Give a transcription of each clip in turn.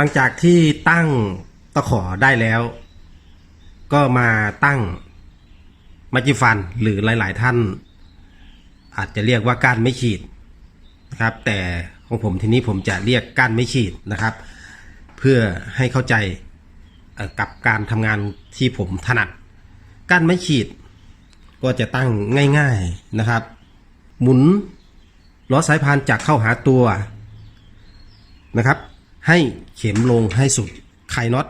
ลังจากที่ตั้งตะขอได้แล้ว ก็มาตั้งมัจจิฟันหรือหลายๆท่าน อาจจะเรียกว่าก้านไม่ขีดนะครับ แต่ของผมทีนี้ผมจะเรียกก้านไม่ขีดนะครับ เพื่อให้เข้าใจกับการทำงานที่ผมถนัดก้านไม่ขีดก็จะตั้งง่าย ๆนะครับ หมุนล้อสายพานจากเข้าหาตัวนะครับ ให้เข็มลงให้สุดไขน็อต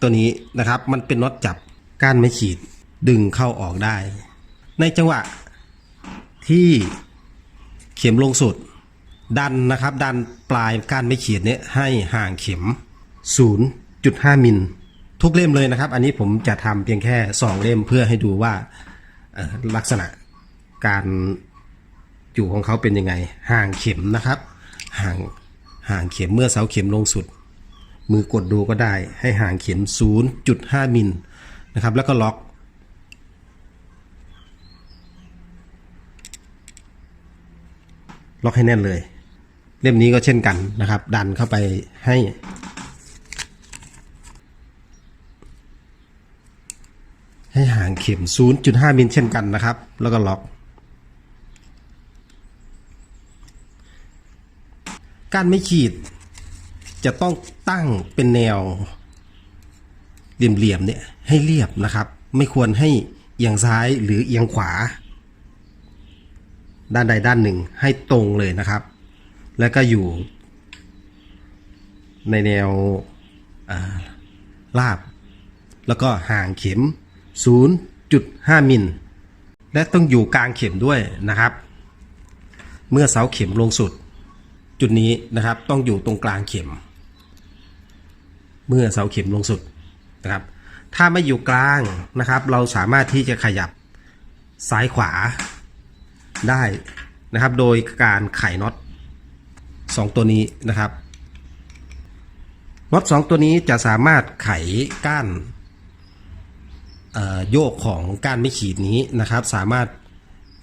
ตัวนี้นะครับ มันเป็นน็อตจับก้านไม่ขีดดึงเข้าออกได้ ในจังหวะที่เข็มลงสุด ดันนะครับ ดันปลายก้านไม่ขีดเนี้ยให้ห่างเข็ม 0.5มิลทุกเล่มเลยนะครับ อันนี้ผมจะทำเพียงแค่ 2 เล่มเพื่อให้ดูว่าลักษณะการอยู่ของเขาเป็นยังไง ห่างเข็มนะครับ ห่าง ห่างเข็มเมื่อเสาเข็มลงสุด มือกดดูก็ได้ให้ห่างเข็ม 0.5มิลนะครับ แล้วก็ล็อกล็อกให้แน่นเลย เล่มนี้ก็เช่นกันนะครับ ดันเข้าไปให้ ให้ห่างเข็ม 0.5มิลเช่นกันนะครับ แล้วก็ล็อก การไม่ขีด จะต้องตั้งเป็นแนวเหลี่ยมๆเนี่ยให้เรียบนะครับ ไม่ควรให้เอียงซ้ายหรือเอียงขวา ด้านใดด้านหนึ่งให้ตรงเลยนะครับ แล้วก็อยู่ ในแนวอ่าราบ แล้วก็ห่างเข็ม 0.5 มิล และต้องอยู่กลางเข็มด้วยนะครับ เมื่อเสาเข็มลงสุด จุดนี้นะครับต้องอยู่ตรงกลางเข็ม เมื่อเสาเข็มลงสุดนะครับ ถ้าไม่อยู่กลางนะครับ เราสามารถที่จะขยับซ้ายขวาได้นะครับ โดยการไขน็อตสองตัวนี้นะครับน็อตสองตัวนี้จะสามารถไขก้านโยกของก้านไม่ขีดนี้นะครับ สามารถ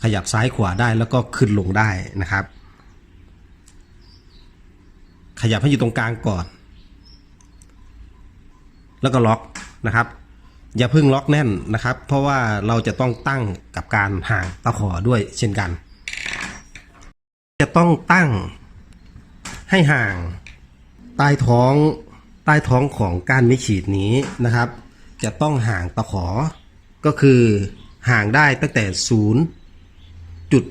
ขยับซ้ายขวาได้แล้วก็ขึ้นลงได้นะครับ ขยับให้อยู่ตรงกลางก่อน แล้วก็ล็อกนะครับ อย่าเพิ่งล็อกแน่นนะครับ เพราะว่าเราจะต้องตั้งกับการห่างตะขอด้วยเช่นกัน จะต้องตั้งให้ห่างใต้ท้องใต้ท้องของก้านไม่ขีดนี้นะครับ จะต้องห่างตะขอก็คือห่างได้ตั้งแต่0จุด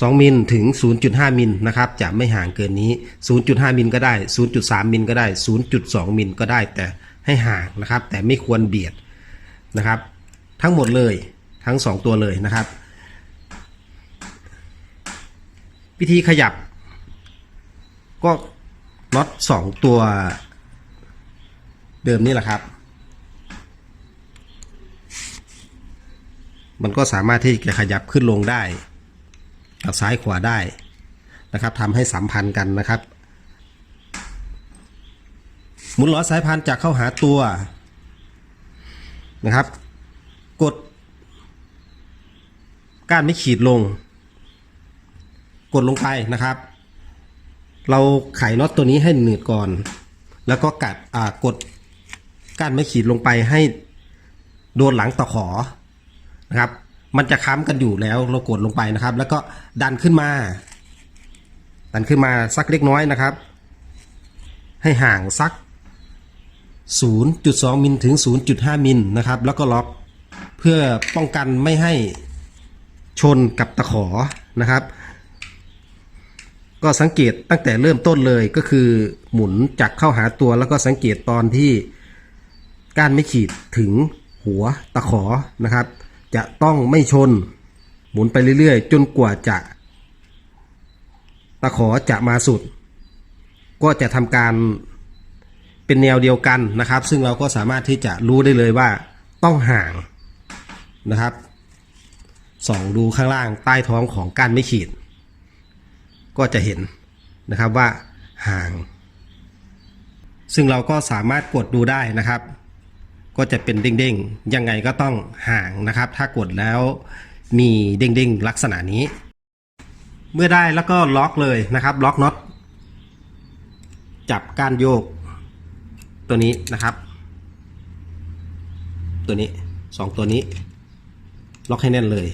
2 มิลถึง 0.5 มิลนะครับจะไม่ห่างเกินนี้ 0.5 มิลก็ได้ 0.3 มิลก็ได้ 0.2 มิลก็ได้แต่ให้ห่างนะครับ แต่ไม่ควรเบียดนะครับ ทั้งหมดเลยทั้ง 2 ตัวเลยนะครับ วิธีขยับ ก็น็อต2 ตัวเดิมนี่แหละครับ มันก็สามารถที่จะขยับขึ้นลงได้ กับซ้ายขวาได้นะครับทำให้สัมพันธ์กันนะครับ หมุนล้อสายพานจากเข้าหาตัวนะครับ กด ก้านไม่ขีดลง กดลงไปนะครับ เราไขน็อตตัวนี้ให้หนืดก่อน แล้วก็กัดอ่ากดก้านไม่ขีดลงไปให้โดนหลังตะขอนะครับ มันจะค้ำกันอยู่แล้วเรากดลงไปนะครับ แล้วก็ดันขึ้นมา ดันขึ้นมาสักเล็กน้อยนะครับ ให้ห่างสัก 0.2 มิลถึง 0.5 มิลนะครับ แล้วก็ล็อกเพื่อป้องกันไม่ให้ชนกับตะขอนะครับ ก็สังเกตตั้งแต่เริ่มต้นเลยก็คือหมุนจากเข้าหาตัวแล้วก็สังเกตตอนที่ก้านไม่ขีดถึงหัวตะขอนะครับ จะต้องไม่ชน หมุนไปเรื่อยๆ จนกว่าจะ ตะขอจะมาสุด ก็จะทำการเป็นแนวเดียวกันนะครับ ซึ่งเราก็สามารถที่จะรู้ได้เลยว่าต้องห่างนะครับส่องดูข้างล่างใต้ท้องของก้านไม่ขีด ก็จะเห็นนะครับว่าห่าง ซึ่งเราก็สามารถกดดูได้นะครับ ก็จะเป็นเด้งๆ ยังไงก็ต้องห่างนะครับ ถ้ากดแล้วมีเด้งๆ ลักษณะนี้ เมื่อได้แล้วก็ล็อกเลยนะครับล็อกน็อตจับก้านโยก ตัวนี้นะครับ ตัวนี้สองตัวนี้ ล็อกให้แน่นเลย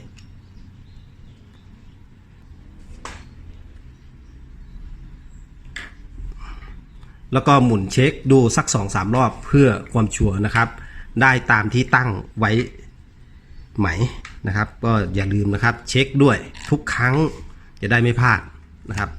แล้วก็หมุนเช็คดูสักสองสามรอบเพื่อความชัวร์นะครับ ได้ตามที่ตั้งไว้ไหมนะครับ ก็อย่าลืมนะครับ เช็คด้วยทุกครั้งจะได้ไม่พลาดนะครับ